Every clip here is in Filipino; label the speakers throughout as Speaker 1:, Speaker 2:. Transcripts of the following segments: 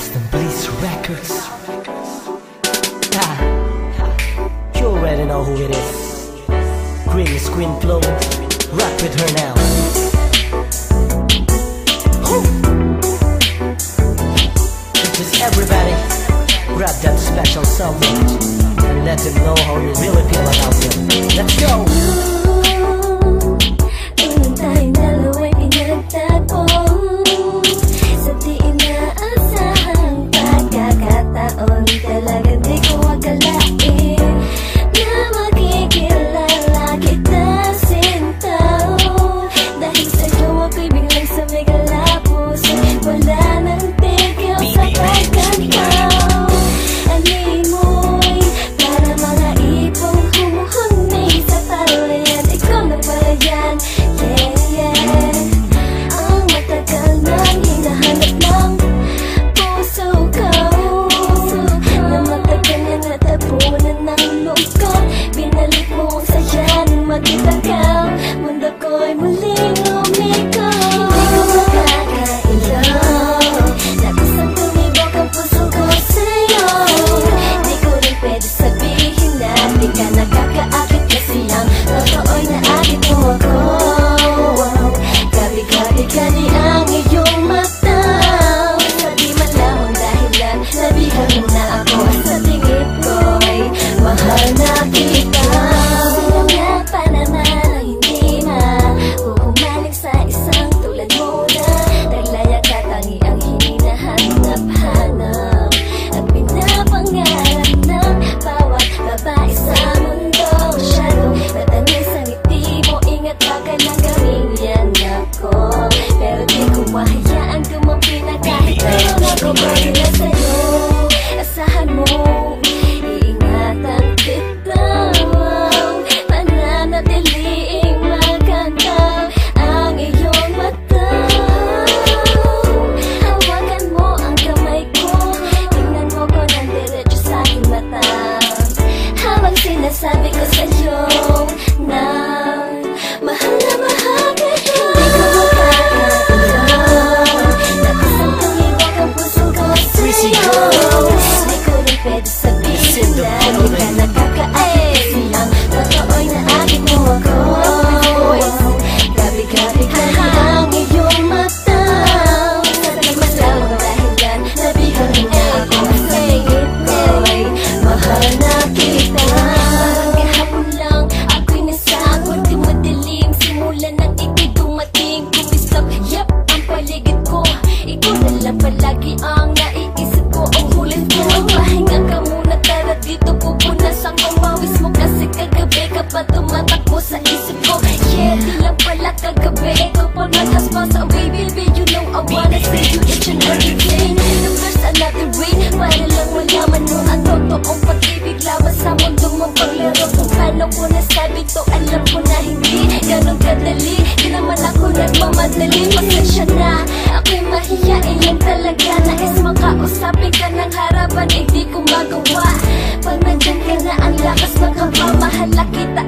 Speaker 1: Western Bliss Records. Ah, you already know who it is. Green Screen Flow. Rock with her now. Just everybody, grab that special someone and let them know how you really feel about them. Let's
Speaker 2: go!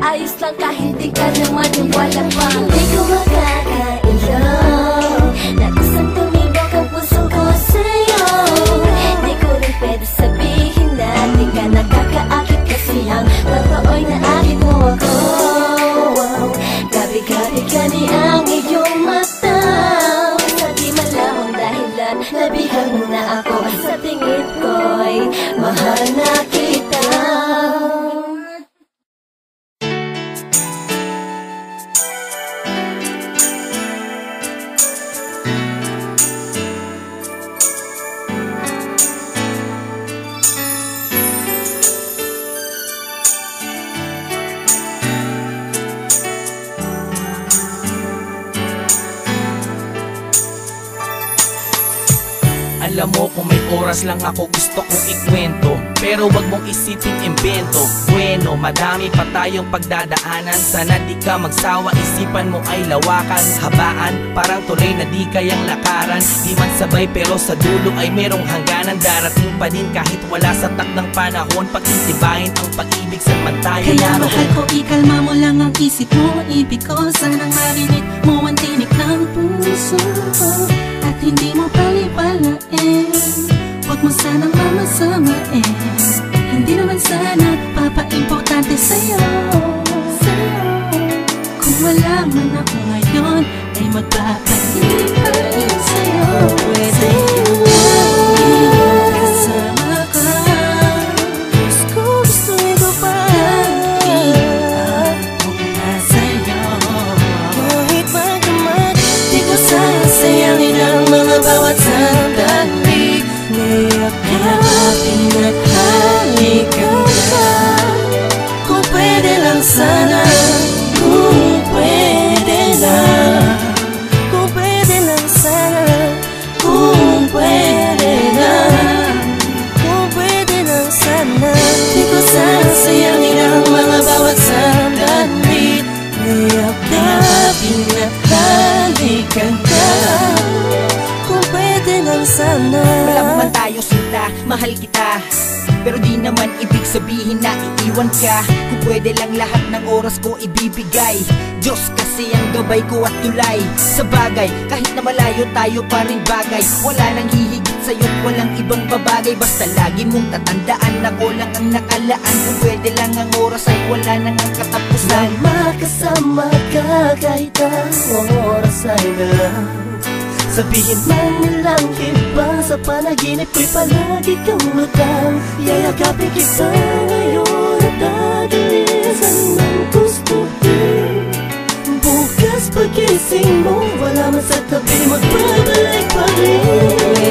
Speaker 2: Ayos lang kahit di ka naman yung wala pa. Hindi ko makakailang Na isang tumibok ang puso ko sa'yo. Hindi ko rin pwede sabihin na Di ka nakakaakit kasi ang Totoo'y naakit mo ako. Gabi-gabi ka ni ang iyong mata. Sa di malawang dahilan Nabihag na ako. Sa tingin ko'y mahal
Speaker 3: pagdadaanan. Sana di ka magsawa, isipan mo ay lawakan. Habaan, parang tuloy na di kayang lakaran. Di man sabay pero sa dulo ay merong hangganan. Darating pa din kahit wala sa takdang panahon. Pag-intibayin ang pag-ibig sa mantayo Kaya mahal
Speaker 4: ko, ikalma mo lang ang isip mo. Ibig ko, sanang marinig mo ang tinig ng puso At hindi mo palipalain? Huwag mo sanang mamasamain. Hindi naman sana papaimportante sa'yo. Kung wala man ako ngayon Ay magpapahilig
Speaker 5: kita. Pero di naman ibig sabihin na iiwan ka. Kung pwede lang lahat ng oras ko ibibigay. Diyos kasi ang gabay ko at tulay. Sa bagay, kahit na malayo tayo pa rin bagay. Wala nang hihigit sa'yo't walang ibang babagay. Basta lagi mong tatandaan na ko lang ang nakalaan. Kung pwede lang ang oras ay wala nang ang katapusan.
Speaker 1: Makasama ka kahit ang oras ay galang Sabihin. Man nilang iba sa panaginip ko'y palagi kang lutang Yayakapin kita ngayon at dadalisan ng gustuhin Bukas pagising mo, wala man sa tabi Magbabalik pa rin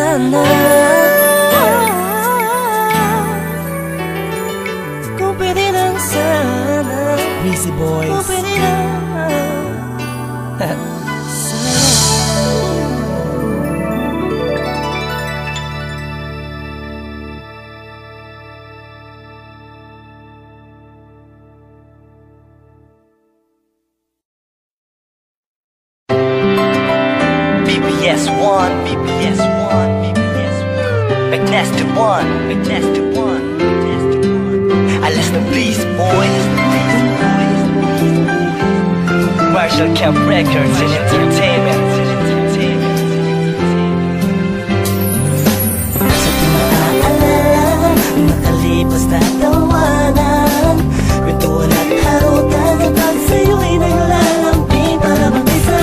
Speaker 4: sana
Speaker 1: just to one. We just to one. Unless the beast boy. Marshall Camp Records and Entertainment. Makalipas na tawanan Kwento na harutan Para ng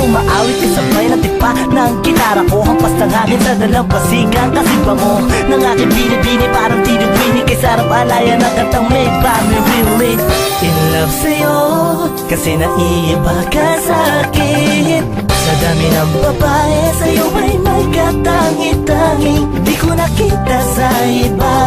Speaker 1: umaawit ka sabay na tipa ng gitara ko. Hampas ng hangin sa dalampasigan Kasi bango ng aking binibini Parang tinuwini kay sarap alaya na kantang make me relate In love sa'yo Kasi naiiba ka sa akin. Sa dami ng babae sa'yo ay may katangi-tangi. Di ko nakita sa iba.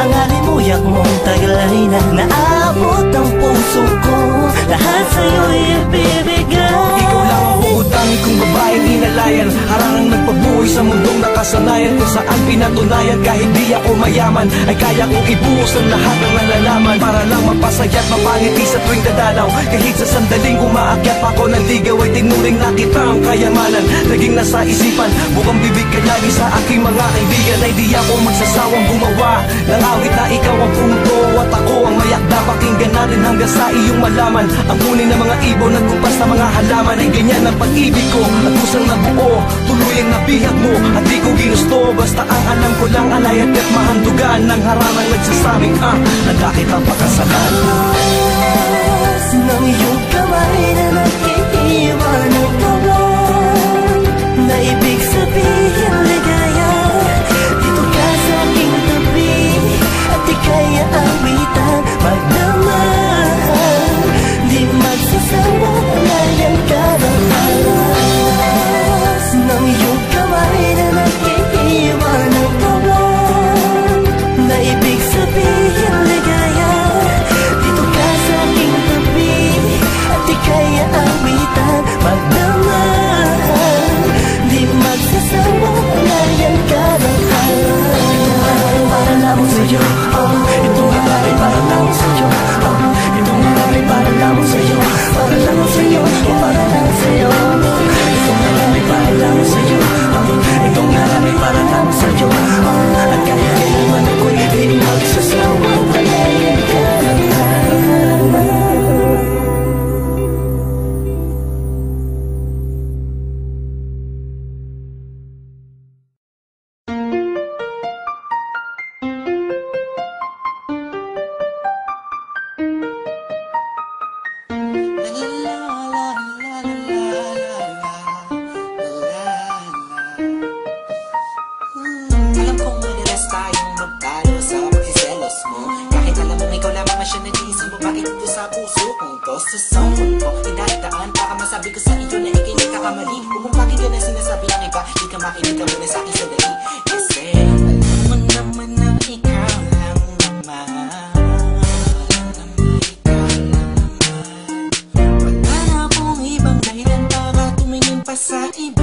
Speaker 1: Ang halimuyak mong taglay na Naabot ang puso ko. Lahat sa'yo'y ibibigay. Ikaw lang
Speaker 6: ang uutangin kong babaeng inalayan Harangang nagpabuhay sa mundong nakasanayan Kung saan pinatunayan. Kahit di ako mayaman Ay kaya kong ibuhos ang lahat ng nalalaman. Para lang mapasaya at mapangiti sa tuwing dadalaw. Kahit sa sandaling umaakyat ako ng ligaw Ay tinuring na ang kayamanan. Naging nasa isipan Bukang bibig ka lagi sa aking mga kaibigan. Ay di ako magsasawang gumawa Ng awit na ikaw ang punto. At ako ang mayakda Pakinggan natin hanggang sa iyong malaman. Ang huni ng mga ibon Nagkumpas sa mga halaman. Ay ganyan ang pag-ibig ko At kusang nabuo. Tuloy ang pagmamahal mo At di ko ginusto Basta ang alam ko lang alay at mahandugan Ng haranang nagsasabing ah Nagkakit ang pakasalan
Speaker 1: Taas ng iyong kamay na nagkitiwan ng kawan Na ibig sabihin ligaw
Speaker 5: sandali Kasi alam
Speaker 4: mo naman na ikaw lang naman Wala na akong ibang dahilan para tumingin pa sa iba